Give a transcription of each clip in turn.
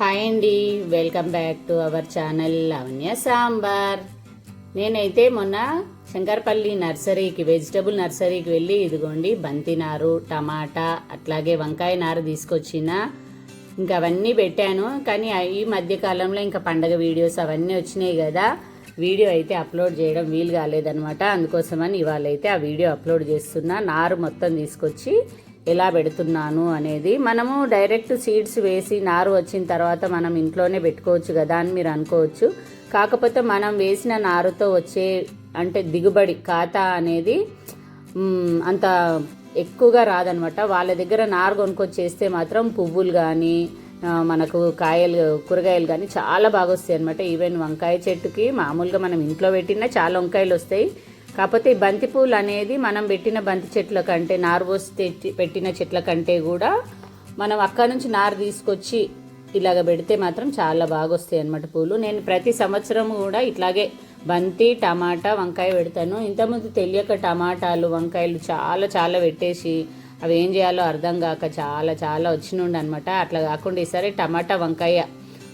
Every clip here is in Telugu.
హాయ్ అండి welcome back to our channel Lavanya sambar నేనైతే మొన్న శంకరపల్లి నర్సరీకి వెజిటబుల్ నర్సరీకి వెళ్ళి ఇదిగోండి బంతి నారు టమాటా అట్లాగే వంకాయ నారు తీసుకొచ్చిన. ఇంకా అవన్నీ పెట్టాను కానీ ఈ మధ్య కాలంలో ఇంకా పండగ వీడియోస్ అవన్నీ వచ్చినాయి కదా. వీడియో అయితే అప్లోడ్ చేయడం వీలు కాలేదనమాట అందుకోసమని ఇవాళ అయితే ఆ వీడియో అప్లోడ్ చేస్తున్నా. నారు మొత్తం తీసుకొచ్చి ఎలా పెడుతున్నాను అనేది మనము డైరెక్ట్ సీడ్స్ వేసి నారు వచ్చిన తర్వాత మనం ఇంట్లోనే పెట్టుకోవచ్చు కదా అని మీరు అనుకోవచ్చు. కాకపోతే మనం వేసిన నారుతో వచ్చే అంటే దిగుబడి ఖాతా అనేది అంత ఎక్కువగా రాదనమాట. వాళ్ళ దగ్గర నారు కొనుక్కొచ్చి చేస్తే మాత్రం పువ్వులు కానీ మనకు కాయలు కూరగాయలు కానీ చాలా బాగా వస్తాయి అనమాట ఈవెన్ వంకాయ చెట్టుకి మామూలుగా మనం ఇంట్లో పెట్టినా చాలా వంకాయలు వస్తాయి. కాకపోతే బంతిపూలు బంతి పూలు అనేది మనం పెట్టిన బంతి చెట్ల కంటే నారు పోసి తెచ్చి- పెట్టిన చెట్ల కంటే కూడా మనం అక్కడ నుంచి నారు తీసుకొచ్చి ఇలాగ పెడితే మాత్రం చాలా బాగా వస్తాయి అన్నమాట పూలు. నేను ప్రతి సంవత్సరం కూడా ఇట్లాగే బంతి టమాటా వంకాయ పెడతాను. ఇంతకుముందు తెలియక టమాటాలు వంకాయలు చాలా చాలా పెట్టేసి అవి ఏం చేయాలో అర్థం కాక చాలా చాలా వచ్చినుండి అనమాట అట్లా కాకుండా ఈసారి టమాటా వంకాయ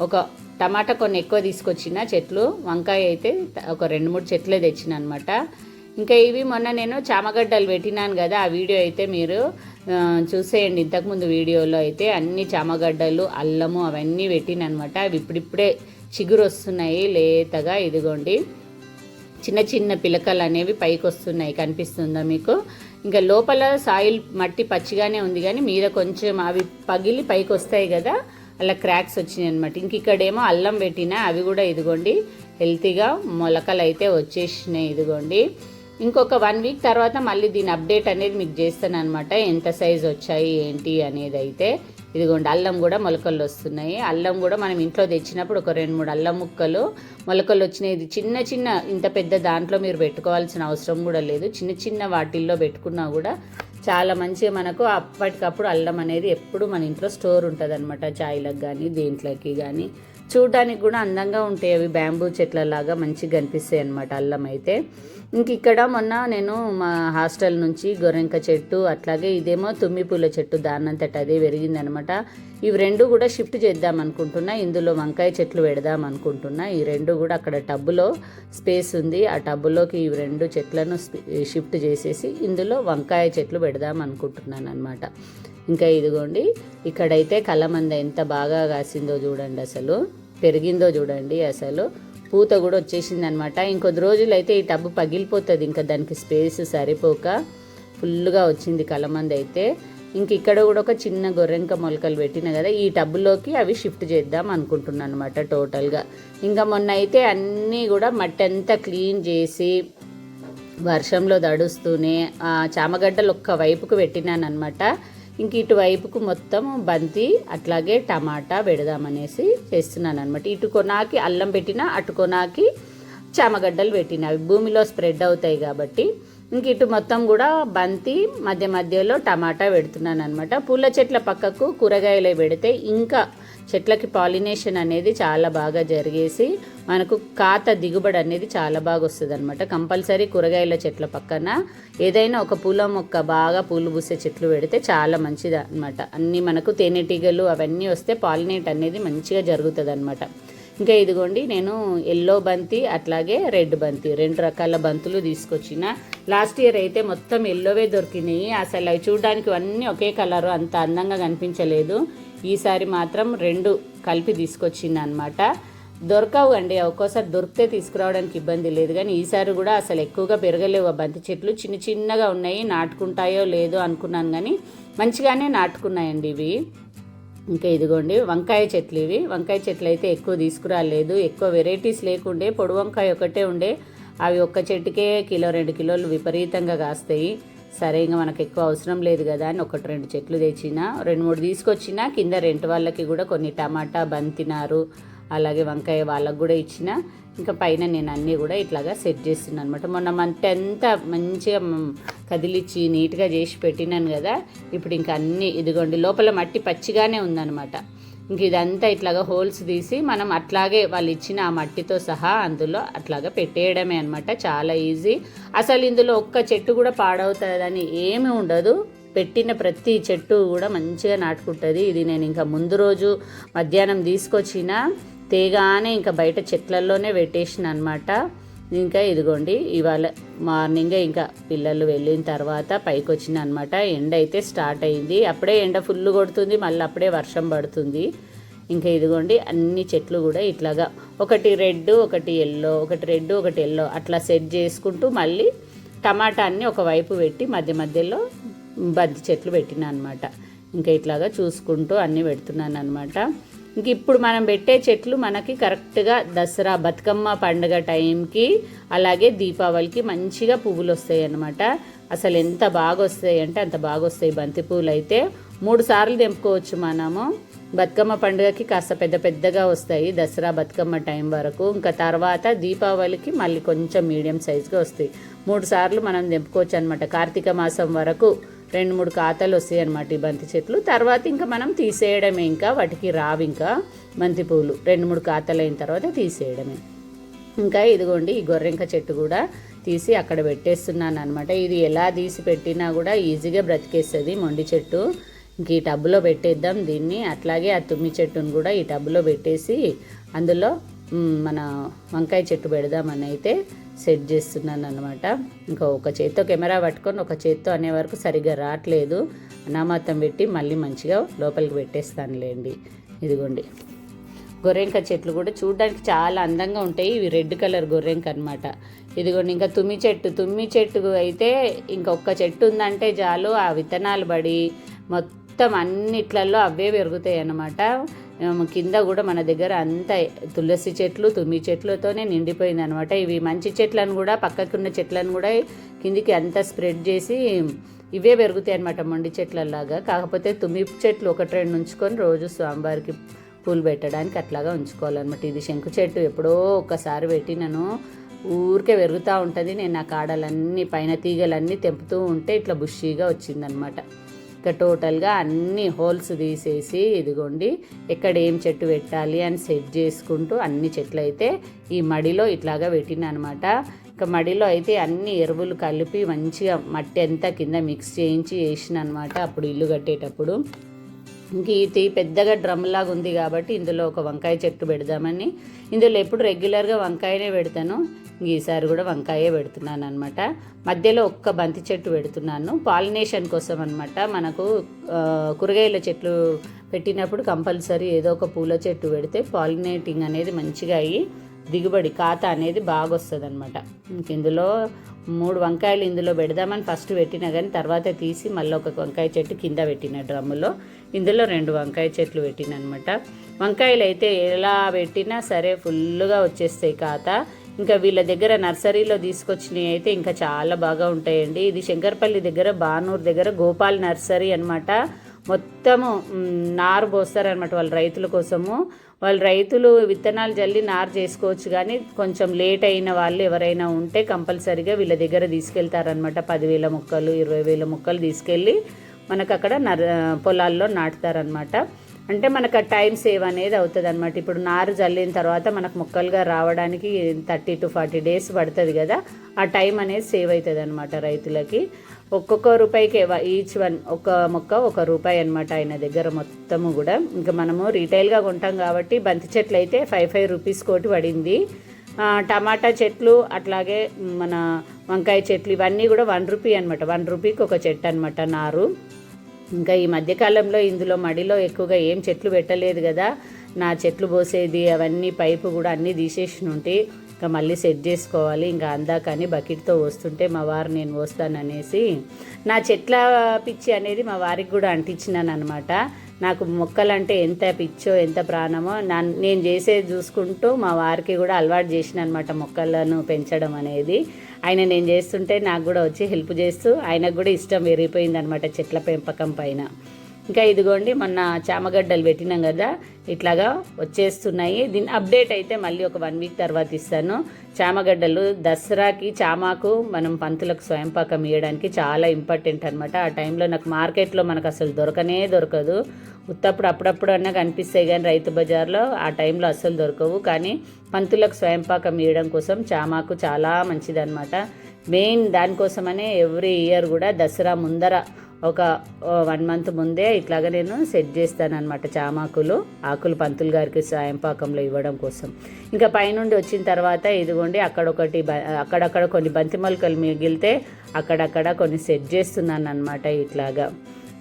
ఒక టమాటా కొన్ని ఎక్కువ తీసుకొచ్చిన చెట్లు వంకాయ అయితే ఒక రెండు మూడు చెట్లే తెచ్చిన అనమాట ఇంకా ఇవి మొన్న నేను చామగడ్డలు పెట్టినాను కదా ఆ వీడియో అయితే మీరు చూసేయండి. ఇంతకుముందు వీడియోలో అయితే అన్ని చామగడ్డలు అల్లము అవన్నీ పెట్టినమాట అవి ఇప్పుడిప్పుడే చిగురు వస్తున్నాయి లేతగా ఇదిగోండి. చిన్న చిన్న పిలకలు అనేవి పైకి వస్తున్నాయి కనిపిస్తుందా మీకు? ఇంకా లోపల సాయిల్ మట్టి పచ్చిగానే ఉంది కానీ మీద కొంచెం అవి పగిలి పైకి వస్తాయి కదా అలా క్రాక్స్ వచ్చినాయి అనమాట ఇంక ఇక్కడేమో అల్లం పెట్టినా అవి కూడా ఇదిగోండి హెల్తీగా మొలకలు అయితే వచ్చేసినాయి ఇదిగోండి. ఇంకొక వన్ వీక్ తర్వాత మళ్ళీ దీని అప్డేట్ అనేది మీకు చేస్తాను అనమాట ఎంత సైజ్ వచ్చాయి ఏంటి అనేది అయితే ఇదిగోండి అల్లం కూడా మొలకలు వస్తున్నాయి. అల్లం కూడా మనం ఇంట్లో తెచ్చినప్పుడు ఒక రెండు మూడు అల్లం ముక్కలు మొలకలు వచ్చినాయి. ఇది చిన్న చిన్న ఇంత పెద్ద దాంట్లో మీరు పెట్టుకోవాల్సిన అవసరం కూడా లేదు. చిన్న చిన్న వాటిల్లో పెట్టుకున్నా కూడా చాలా మంచిగా మనకు అప్పటికప్పుడు అల్లం అనేది ఎప్పుడు మన ఇంట్లో స్టోర్ ఉంటుంది అనమాట చాయ్లకు కానీ దేంట్లోకి కానీ చూడడానికి కూడా అందంగా ఉంటాయి అవి బ్యాంబూ చెట్లలాగా మంచిగా కనిపిస్తాయి అనమాట అల్లం అయితే. ఇంక ఇక్కడ మొన్న నేను మా హాస్టల్ నుంచి గొర్రెంక చెట్టు అట్లాగే ఇదేమో తుమ్మి పూల చెట్టు దానంతట అదే పెరిగిందనమాట ఇవి రెండు కూడా షిఫ్ట్ చేద్దాం అనుకుంటున్నా. ఇందులో వంకాయ చెట్లు పెడదాం అనుకుంటున్నా. ఈ రెండు కూడా అక్కడ టబ్బులో స్పేస్ ఉంది. ఆ టబ్బులోకి ఈ రెండు చెట్లను షిఫ్ట్ చేసేసి ఇందులో వంకాయ చెట్లు పెడదాం అనుకుంటున్నాను అనమాట ఇంకా ఇదిగోండి ఇక్కడైతే కలమంద ఎంత బాగా కాసిందో చూడండి అసలు. పెరిగిందో చూడండి అసలు. పూత కూడా వచ్చేసింది అనమాట ఇంకొద్ది రోజులు అయితే ఈ టబ్బు పగిలిపోతుంది ఇంకా దానికి స్పేస్ సరిపోక ఫుల్గా వచ్చింది కలమంద అయితే. ఇంక ఇక్కడ కూడా ఒక చిన్న గొర్రెంక మొలకలు పెట్టిన కదా ఈ టబ్బులోకి అవి షిఫ్ట్ చేద్దాం అనుకుంటున్నాను అనమాట టోటల్గా. ఇంకా మొన్న అయితే అన్నీ కూడా మట్టి అంతా క్లీన్ చేసి వర్షంలో దడుస్తూనే చామగడ్డలు ఒక్క వైపుకు పెట్టినాను అనమాట ఇంక ఇటువైపుకు మొత్తం బంతి అట్లాగే టమాటా పెడదామనేసి చేస్తున్నాను అనమాట ఇటు కొనాకి అల్లం పెట్టిన అటు కొనాకి చామగడ్డలు పెట్టిన. అవి భూమిలో స్ప్రెడ్ అవుతాయి కాబట్టి ఇంక ఇటు మొత్తం కూడా బంతి మధ్య మధ్యలో టమాటా పెడుతున్నాను అనమాట పూల చెట్ల పక్కకు కూరగాయలు పెడితే ఇంకా చెట్లకి పాలినేషన్ అనేది చాలా బాగా జరిగేసి మనకు కాత దిగుబడి అనేది చాలా బాగా వస్తుంది అనమాట కంపల్సరీ కూరగాయల చెట్ల పక్కన ఏదైనా ఒక పూల మొక్క బాగా పూలు పూసే చెట్లు పెడితే చాలా మంచిది అనమాట అన్నీ మనకు తేనెటీగలు అవన్నీ వస్తే పాలినేట్ అనేది మంచిగా జరుగుతుంది అనమాట ఇంకా ఇదిగోండి నేను ఎల్లో బంతి అట్లాగే రెడ్ బంతి రెండు రకాల బంతులు తీసుకొచ్చిన. లాస్ట్ ఇయర్ అయితే మొత్తం ఎల్లోవే దొరికినాయి. అసలు అవి చూడడానికి అన్నీ ఒకే కలరు అంత అందంగా కనిపించలేదు. ఈసారి మాత్రం రెండు కలిపి తీసుకొచ్చింది అనమాట దొరకవు అండి. ఒక్కోసారి దొరికితే తీసుకురావడానికి ఇబ్బంది లేదు. కానీ ఈసారి కూడా అసలు ఎక్కువగా పెరగలేవు ఆ బంతి చెట్లు. చిన్న చిన్నగా ఉన్నాయి. నాటుకుంటాయో లేదో అనుకున్నాను కానీ మంచిగానే నాటుకున్నాయండి ఇవి. ఇంకా ఇదిగోండి వంకాయ చెట్లు ఇవి. వంకాయ చెట్లు అయితే ఎక్కువ తీసుకురాలేదు. ఎక్కువ వెరైటీస్ లేకుండే పొడి వంకాయ ఒకటే ఉండే. అవి ఒక్క చెట్టుకే కిలో రెండు కిలోలు విపరీతంగా కాస్తాయి. సరే ఇంకా మనకు ఎక్కువ అవసరం లేదు కదా అని ఒకటి రెండు చెట్లు తెచ్చిన రెండు మూడు తీసుకొచ్చిన కింద రెంట్ వాళ్ళకి కూడా కొన్ని టమాటా బంతినారు అలాగే వంకాయ వాళ్ళకు కూడా ఇచ్చిన ఇంకా పైన నేను అన్నీ కూడా ఇట్లాగా సెట్ చేస్తున్నాను అనమాట మొన్న మంత్ అంతా మంచిగా కదిలిచ్చి నీట్గా చేసి పెట్టినాను కదా ఇప్పుడు ఇంకా అన్నీ ఇదిగోండి లోపల మట్టి పచ్చిగానే ఉందన్నమాట. ఇంక ఇదంతా ఇట్లాగా హోల్స్ తీసి మనం అట్లాగే వాళ్ళు ఇచ్చిన ఆ మట్టితో సహా అందులో అట్లాగా పెట్టేయడమే అనమాట చాలా ఈజీ. అసలు ఇందులో ఒక్క చెట్టు కూడా పాడవుతుందని ఏమీ ఉండదు. పెట్టిన ప్రతి చెట్టు కూడా మంచిగా నాటుకుంటుంది. ఇది నేను ఇంకా ముందు రోజు మధ్యాహ్నం తీసుకొచ్చిన తేగానే ఇంకా బయట చెట్లల్లోనే పెట్టేసిన అనమాట ఇంకా ఇదిగోండి ఇవాళ మార్నింగే ఇంకా పిల్లలు వెళ్ళిన తర్వాత పైకి వచ్చింది అనమాట ఎండ అయితే స్టార్ట్ అయింది. అప్పుడే ఎండ ఫుల్ కొడుతుంది మళ్ళీ అప్పుడే వర్షం పడుతుంది. ఇంకా ఇదిగోండి అన్ని చెట్లు కూడా ఇట్లాగా ఒకటి రెడ్ ఒకటి ఎల్లో ఒకటి రెడ్ ఒకటి ఎల్లో అట్లా సెట్ చేసుకుంటూ మళ్ళీ టమాటాన్ని ఒకవైపు పెట్టి మధ్య మధ్యలో బంతి చెట్లు పెట్టిన అనమాట. ఇంకా ఇట్లాగా చూసుకుంటూ అన్నీ పెడుతున్నాను అనమాట ఇంక ఇప్పుడు మనం పెట్టే చెట్లు మనకి కరెక్ట్గా దసరా బతుకమ్మ పండుగ టైంకి అలాగే దీపావళికి మంచిగా పువ్వులు వస్తాయి అన్నమాట. అసలు ఎంత బాగా వస్తాయి అంటే అంత బాగా వస్తాయి బంతి పువ్వులు అయితే మూడు సార్లు తెంపుకోవచ్చు మనము. బతుకమ్మ పండుగకి కాస్త పెద్ద పెద్దగా వస్తాయి దసరా బతుకమ్మ టైం వరకు. ఇంకా తర్వాత దీపావళికి మళ్ళీ కొంచెం మీడియం సైజుగా వస్తాయి. మూడు సార్లు మనం తెంపుకోవచ్చు అనమాట కార్తీక మాసం వరకు రెండు మూడు ఖాతాలు వస్తాయి అనమాట ఈ బంతి చెట్లు. తర్వాత ఇంకా మనం తీసేయడమే ఇంకా వాటికి రావు ఇంకా బంతి పువ్వులు రెండు మూడు ఖాతాలు అయిన తర్వాత తీసేయడమే. ఇంకా ఇదిగోండి ఈ గొర్రెంక చెట్టు కూడా తీసి అక్కడ పెట్టేస్తున్నాను అనమాట ఇది ఎలా తీసి పెట్టినా కూడా ఈజీగా బ్రతికేస్తుంది మొండి చెట్టు. ఇంక ఈ టబ్బులో పెట్టేద్దాం దీన్ని. అట్లాగే ఆ తుమ్మి చెట్టును కూడా ఈ టబ్బులో పెట్టేసి అందులో మన వంకాయ చెట్టు పెడదామని అయితే సెట్ చేస్తున్నాను అనమాట ఇంకా ఒక చేత్తో కెమెరా పట్టుకొని ఒక చేత్తో అనే వరకు సరిగ్గా రావట్లేదు. అనామాతం పెట్టి మళ్ళీ మంచిగా లోపలికి పెట్టేస్తానులేండి. ఇదిగోండి. గొర్రెంక చెట్లు కూడా చూడడానికి చాలా అందంగా ఉంటాయి. ఇవి రెడ్ కలర్ గొర్రెంక అనమాట ఇదిగోండి ఇంకా తుమ్మి చెట్టు. తుమ్మి చెట్టు అయితే ఇంకొక చెట్టు ఉందంటే చాలు. ఆ విత్తనాలు పడి మొత్తం అన్నిట్లలో అవే పెరుగుతాయి అన్నమాట. కింద కూడా మన దగ్గర అంత తులసి చెట్లు తుమ్మి చెట్లతోనే నిండిపోయింది అనమాట ఇవి మంచి చెట్లను కూడా పక్కకున్న చెట్లను కూడా కిందికి అంతా స్ప్రెడ్ చేసి ఇవే పెరుగుతాయి అనమాట మొండి చెట్లలాగా. కాకపోతే తుమ్మి చెట్లు ఒకటి రెండు ఉంచుకొని రోజు స్వామివారికి పూలు పెట్టడానికి అట్లాగా ఉంచుకోవాలన్నమాట. ఇది శంకు చెట్టు ఎప్పుడో ఒక్కసారి పెట్టినను. ఊరికే పెరుగుతూ ఉంటుంది. నేను నా కాడలన్నీ పైన తీగలన్నీ తెంపుతూ ఉంటే ఇట్లా బుషీగా వచ్చిందనమాట ఇక టోటల్గా అన్ని హోల్స్ తీసేసి ఇదిగోండి ఎక్కడ ఏం చెట్టు పెట్టాలి అని సెట్ చేసుకుంటూ అన్ని చెట్లు అయితే ఈ మడిలో ఇట్లాగా పెట్టిన అనమాట ఇక మడిలో అయితే అన్ని ఎరువులు కలిపి మంచిగా మట్టి అంతా కింద మిక్స్ చేయించి వేసిన అనమాట అప్పుడు ఇల్లు కట్టేటప్పుడు. ఇంక ఇది పెద్దగా డ్రమ్ లాగా ఉంది కాబట్టి ఇందులో ఒక వంకాయ చెట్టు పెడదామని. ఇందులో ఎప్పుడు రెగ్యులర్గా వంకాయనే పెడతాను. ఈసారి కూడా వంకాయే పెడుతున్నాను అనమాట మధ్యలో ఒక్క బంతి చెట్టు పెడుతున్నాను. పాలినేషన్ కోసం అనమాట మనకు కూరగాయల చెట్లు పెట్టినప్పుడు కంపల్సరీ ఏదో ఒక పూల చెట్టు పెడితే పాలినేటింగ్ అనేది మంచిగా అయ్యి దిగుబడి ఖాతా అనేది బాగా వస్తుంది అనమాట ఇందులో మూడు వంకాయలు ఇందులో పెడదామని ఫస్ట్ పెట్టినా కానీ తర్వాత తీసి మళ్ళీ ఒక వంకాయ చెట్టు కింద పెట్టిన డ్రమ్ములో. ఇందులో రెండు వంకాయ చెట్లు పెట్టిన అనమాట వంకాయలు అయితే ఎలా పెట్టినా సరే ఫుల్గా వచ్చేస్తాయి ఖాతా. ఇంకా వీళ్ళ దగ్గర నర్సరీలో తీసుకొచ్చినవి అయితే ఇంకా చాలా బాగా ఉంటాయండి. ఇది శంకర్పల్లి దగ్గర బానూర్ దగ్గర గోపాల్ నర్సరీ అన్నమాట. మొత్తము నారు పోస్తారనమాట వాళ్ళ రైతుల కోసము. వాళ్ళు రైతులు విత్తనాలు జల్లి నారు చేసుకోవచ్చు కానీ కొంచెం లేట్ అయిన వాళ్ళు ఎవరైనా ఉంటే కంపల్సరీగా వీళ్ళ దగ్గర తీసుకెళ్తారనమాట పదివేల మొక్కలు ఇరవై వేల మొక్కలు తీసుకెళ్ళి మనకు అక్కడ నర్ పొలాల్లో నాటుతారనమాట అంటే మనకు ఆ టైం సేవ్ అనేది అవుతుంది అనమాట ఇప్పుడు నారు జల్లిన తర్వాత మనకు మొక్కలుగా రావడానికి థర్టీ టు ఫార్టీ డేస్ పడుతుంది కదా ఆ టైం అనేది సేవ్ అవుతుంది అనమాట రైతులకి. ఒక్కొక్క రూపాయికి ఈచ్ వన్ ఒక మొక్క ఒక రూపాయి అనమాట ఆయన దగ్గర మొత్తము కూడా. ఇంకా మనము రీటైల్గా కొంటాం కాబట్టి బంతి చెట్లు అయితే ఫైవ్ ఫైవ్ రూపీస్ కోటి పడింది. టమాటా చెట్లు అట్లాగే మన వంకాయ చెట్లు ఇవన్నీ కూడా వన్ రూపీ అనమాట వన్ రూపీకి ఒక చెట్టు అనమాట నారు. ఇంకా ఈ మధ్యకాలంలో ఇందులో మడిలో ఎక్కువగా ఏం చెట్లు పెట్టలేదు కదా. నా చెట్లు పోసేది అవన్నీ పైపు కూడా అన్నీ తీసేసి ఉంటే ఇంకా మళ్ళీ సెట్ చేసుకోవాలి. ఇంకా అందాకని బకెట్తో వస్తుంటే మా వారు నేను పోస్తాననేసి నా చెట్ల పిచ్చి అనేది మా వారికి కూడా అంటించినాను అనమాట నాకు మొక్కలంటే ఎంత పిచ్చో ఎంత ప్రాణమో నా నేను చేసేది చూసుకుంటూ మా వారికి కూడా అలవాటు చేసిన అనమాట మొక్కలను పెంచడం అనేది. ఆయన నేను చేస్తుంటే నాకు కూడా వచ్చి హెల్ప్ చేస్తూ ఆయనకు కూడా ఇష్టం పెరిగిపోయింది అనమాట చెట్ల పెంపకం పైన. ఇంకా ఇదిగోండి మొన్న చామగడ్డలు పెట్టినాం కదా ఇట్లాగా వచ్చేస్తున్నాయి. దీని అప్డేట్ అయితే మళ్ళీ ఒక వన్ వీక్ తర్వాత ఇస్తాను. చామగడ్డలు దసరాకి చామాకు మనం పంతులకు స్వయంపాకం ఇవ్వడానికి చాలా ఇంపార్టెంట్ అనమాట ఆ టైంలో నాకు మార్కెట్లో మనకు అసలు దొరకనే దొరకదు. ఉత్తప్పుడు అప్పుడప్పుడు అన్నా కనిపిస్తాయి కానీ రైతు బజార్లో ఆ టైంలో అస్సలు దొరకవు. కానీ పంతులకు స్వయంపాకం ఇవ్వడం కోసం చామాకు చాలా మంచిదన్నమాట. మెయిన్ దానికోసమనే ఎవ్రీ ఇయర్ కూడా దసరా ముందర ఒక వన్ మంత్ ముందే ఇట్లాగా నేను సెట్ చేస్తానమాట చామాకులు ఆకులు పంతులు గారికి సాయం పాకంలో ఇవ్వడం కోసం. ఇంకా పైనుండి వచ్చిన తర్వాత ఇదిగోండి అక్కడొకటి బ- అక్కడక్కడ కొన్ని బంతి మొలకలు మిగిలితే అక్కడక్కడ కొన్ని సెట్ చేస్తున్నాను అనమాట ఇట్లాగా.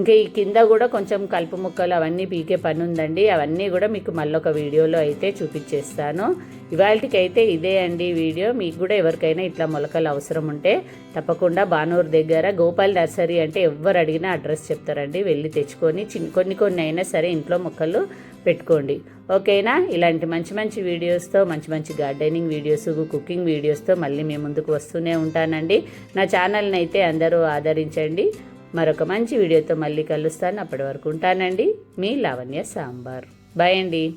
ఇంకా ఈ కింద కూడా కొంచెం కలుపు ముక్కలు అవన్నీ పీకే పని ఉందండి. అవన్నీ కూడా మీకు మళ్ళొక వీడియోలో అయితే చూపించేస్తాను. ఇవాళకైతే ఇదే అండి వీడియో. మీకు కూడా ఎవరికైనా ఇట్లా మొలకలు అవసరం ఉంటే తప్పకుండా బానూరు దగ్గర గోపాల్ నర్సరీ అంటే ఎవరు అడిగినా అడ్రస్ చెప్తారండి. వెళ్ళి తెచ్చుకొని చిన్న కొన్ని కొన్ని అయినా సరే ఇంట్లో మొక్కలు పెట్టుకోండి. ఓకేనా? ఇలాంటి మంచి మంచి వీడియోస్తో మంచి మంచి గార్డెనింగ్ వీడియోస్ కుకింగ్ వీడియోస్తో మళ్ళీ మీ ముందుకు వస్తూనే ఉంటానండి. నా ఛానల్ని అయితే అందరూ ఆదరించండి. మరొక మంచి వీడియోతో మళ్ళీ కలుస్తాను. అప్పటి వరకు ఉంటానండి. మీ లావణ్య సాంబార్. బాయ్ అండి.